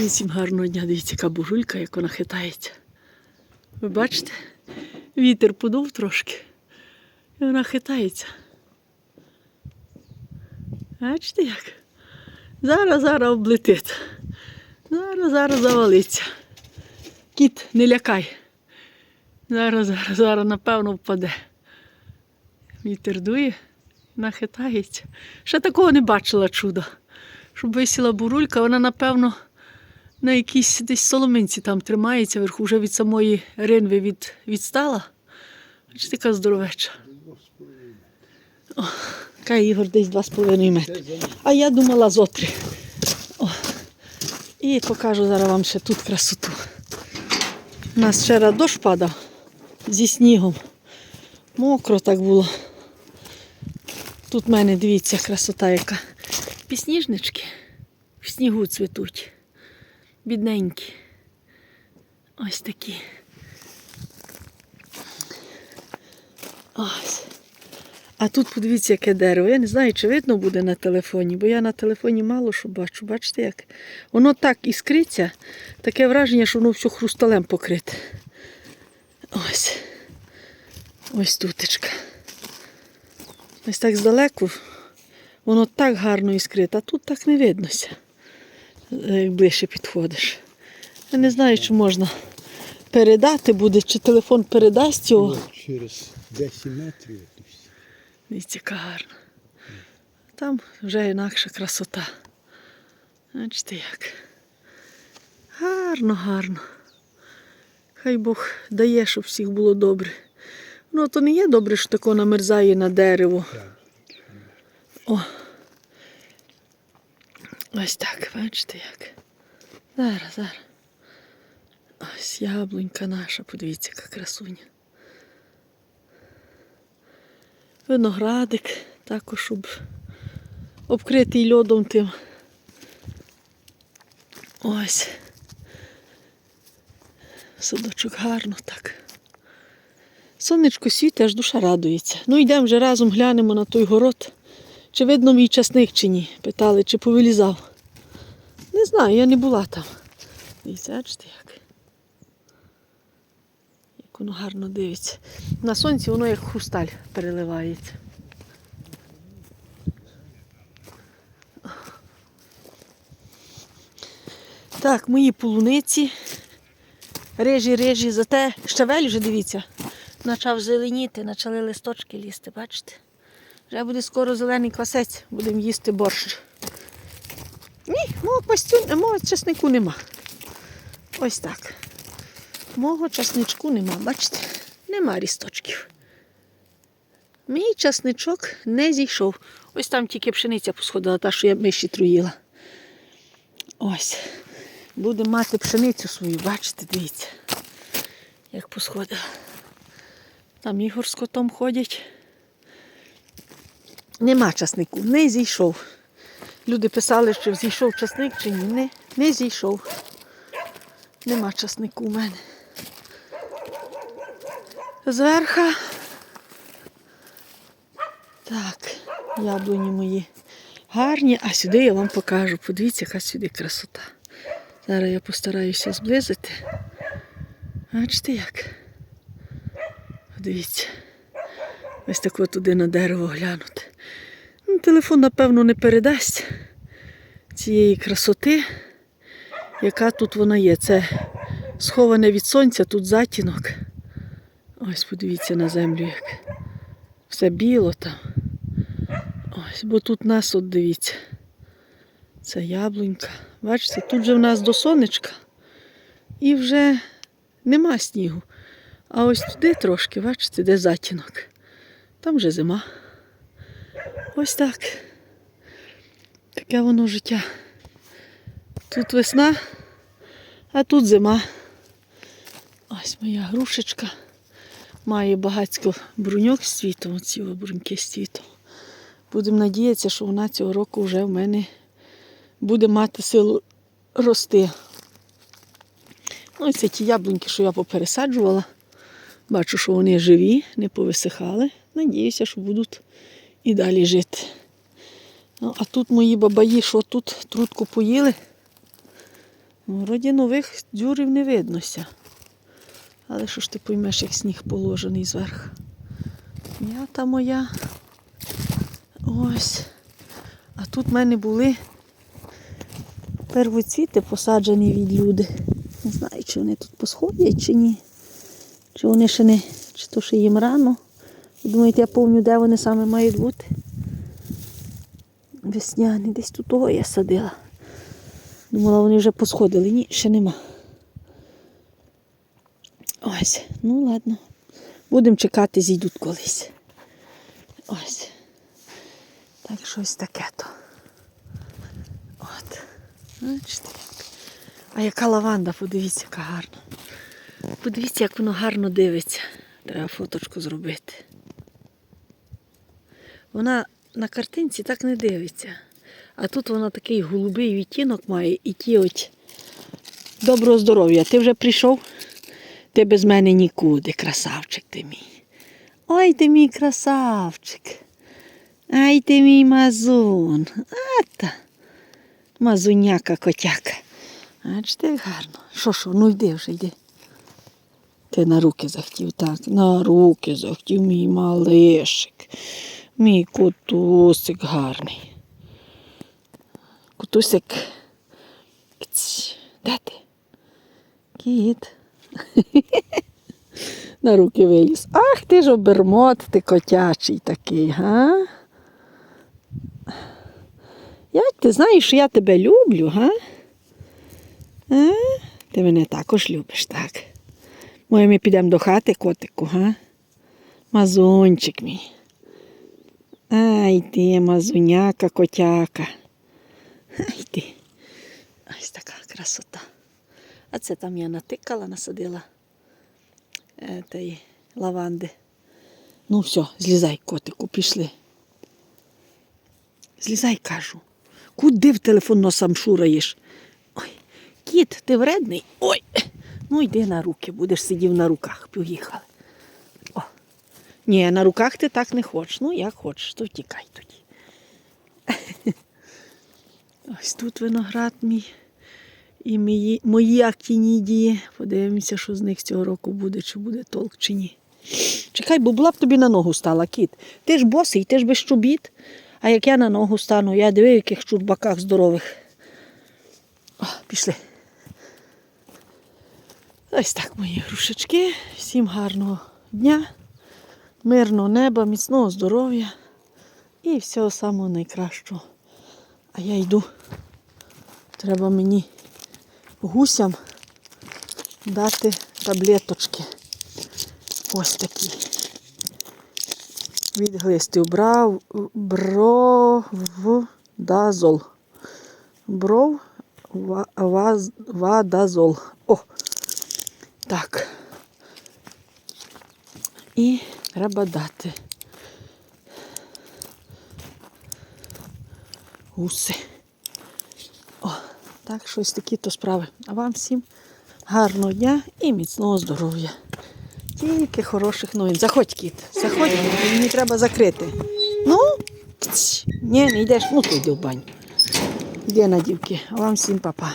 Всім гарного дня, дивіться, яка бурулька, як вона хитається. Ви бачите? Вітер подув трошки. І вона хитається. Бачите як? Зараз, зараз облетить. Зараз, зараз завалиться. Кіт, не лякай. Зараз, зараз, зараз, напевно, впаде. Вітер дує, вона хитається. Ще такого не бачила чуда. Щоб висіла бурулька, вона, напевно, на якійсь десь соломинці там тримається, вверху вже від самої ринви від, відстала. Бачите, така здоровеча. О, Ігор десь 2,5 метри. А я думала зотри. О. І покажу зараз вам ще тут красоту. У нас вчора дощ падав зі снігом. Мокро так було. Тут в мене, дивіться, красота яка. Пісніжнички в снігу цвітуть. Бідненькі. Ось такі. Ось. А тут подивіться, яке дерево. Я не знаю, чи видно буде на телефоні, бо я на телефоні мало що бачу. Бачите як? Воно так іскриться, таке враження, що воно все хрусталем покрите. Ось. Ось тутечка. Ось так здалеку. Воно так гарно іскрите, а тут так не виднося, як ближче підходиш. Я не знаю, чи можна передати буде, чи телефон передасть його. Ну, Через 10 метрів. Дивіться, яка гарна. Там вже інакша красота. Бачите як. Гарно, гарно. Хай Бог дає, щоб всіх було добре. Ну, то не є добре, що тако намерзає на дерево. О. Ось так, бачите як. Зараз, зараз. Ось яблунька наша, подивіться, яка красуня. Виноградик також, щоб обкритий льодом тим. Ось. Садочок гарно так. Сонечко світе, аж душа радується. Ну йдемо вже разом глянемо на той город. Чи видно мій часник чи ні? Питали, чи повилізав. Не знаю, я не була там. Дивіться, бачите як. Як воно гарно дивиться. На сонці воно як хрусталь переливається. Так, мої полуниці. Рижі, рижі, зате щавель вже дивіться. Почав зеленіти, почали листочки лізти, бачите? Вже буде скоро зелений квасець, будемо їсти борщ. Ні, мого пастю, мого часнику нема. Ось так. Мого часничку нема, бачите? Нема рісточків. Мій часничок не зійшов. Ось там тільки пшениця посходила, та, що я миші труїла. Ось. Будемо мати пшеницю свою, бачите, дивіться, як посходила. Там Ігор з котом ходять. Нема часнику, не зійшов. Люди писали, що зійшов часник чи ні. Не, не зійшов. Нема часнику у мене. Зверха. Так, яблуні мої гарні, а сюди я вам покажу. Подивіться, яка сюди красота. Зараз я постараюся зблизити. Бачите як? Подивіться. Ось так от туди на дерево глянути. Ну, телефон, напевно, не передасть цієї красоти, яка тут вона є. Це сховане від сонця, тут затінок. Ось подивіться на землю, як все біло там. Ось, бо тут нас, от дивіться. Це яблунька. Бачите, тут же в нас до сонечка і вже нема снігу. А ось туди трошки, бачите, де затінок. Там вже зима. Ось так. Таке воно життя. Тут весна, а тут зима. Ось моя грушечка. Має багатько бруньок з цвітом, оці бруньки з цвітом. Будемо надіятися, що вона цього року вже в мене буде мати силу рости. Ну, ось ці яблуньки, що я попересаджувала. Бачу, що вони живі, не повисихали. Надіюся, що будуть і далі жити. Ну, а тут мої бабаї, що тут трутку поїли. Вроді нових дюрів не виднося. Але що ж ти поймеш, як сніг положений зверху. М'ята моя. Ось. А тут в мене були первоцвіти посаджені від люди. Не знаю, чи вони тут посходять, чи ні. Чи вони ще не, чи то ще їм рано. Думаєте, я пам'ятаю, де вони саме мають бути? Весняні, десь тут того я садила. Думала, вони вже посходили. Ні, ще нема. Ось, ну ладно. Будемо чекати, зійдуть колись. Ось. Так щось таке то. От. Бачите. А яка лаванда, подивіться, яка гарна. Подивіться, як воно гарно дивиться. Треба фоточку зробити. Вона на картинці так не дивиться. А тут вона такий голубий відтінок має і ті от доброго здоров'я. Ти вже прийшов? Ти без мене нікуди, красавчик ти мій. Ой ти мій красавчик. Ай ти мій мазун. Ата. Мазуняка котяка. Бачите, як гарно. Що що, ну йди вже йди. Ти на руки захотів, так, на руки захотів мій малишик. Мій котусик гарний. Котусик. Де ти? Кіт. На руки виліз. Ах ти ж обермот, ти котячий такий, га? Як ти знаєш, що я тебе люблю, га? А? Ти мене також любиш, так? Може, ми підемо до хати, котику, га? Мазунчик мій. Ай ти, мазуняка, котяка. Ай ти. Ось така красота. А це там я натикала, насадила е, тої лаванди. Ну все, злізай, котику, пішли. Злізай, кажу. Куди в телефон носом шураєш? Ой, кіт, ти вредний? Ой. Ну йди на руки, будеш сидів на руках, поїхали. Ні, на руках ти так не хочеш. Ну, як хочеш, то втікай тоді. Ось тут виноград мій. І мої, мої актінідії. Подивимося, що з них цього року буде, чи буде толк, чи ні. Чекай, бо була б тобі на ногу стала, кіт. Ти ж босий, ти ж без чобіт. А як я на ногу стану, я диви, в яких чурбаках здорових. О, пішли. Ось так, мої грушечки. Всім гарного дня, мирного неба, міцного здоров'я і всього самого найкращого. А я йду. Треба мені гусям дати таблеточки. Ось такі. Від глистів. Брав, бровдазол. Бров ва- ваз- вадазол. О! Так. І треба дати. Гуси. О, так, щось такі то справи. А вам всім гарного дня і міцного здоров'я. Тільки хороших новин. Заходь, кіт, заходь, мені треба закрити. Ну, ні, не йдеш, ну то йди в баню. Йди на дівки, а вам всім папа.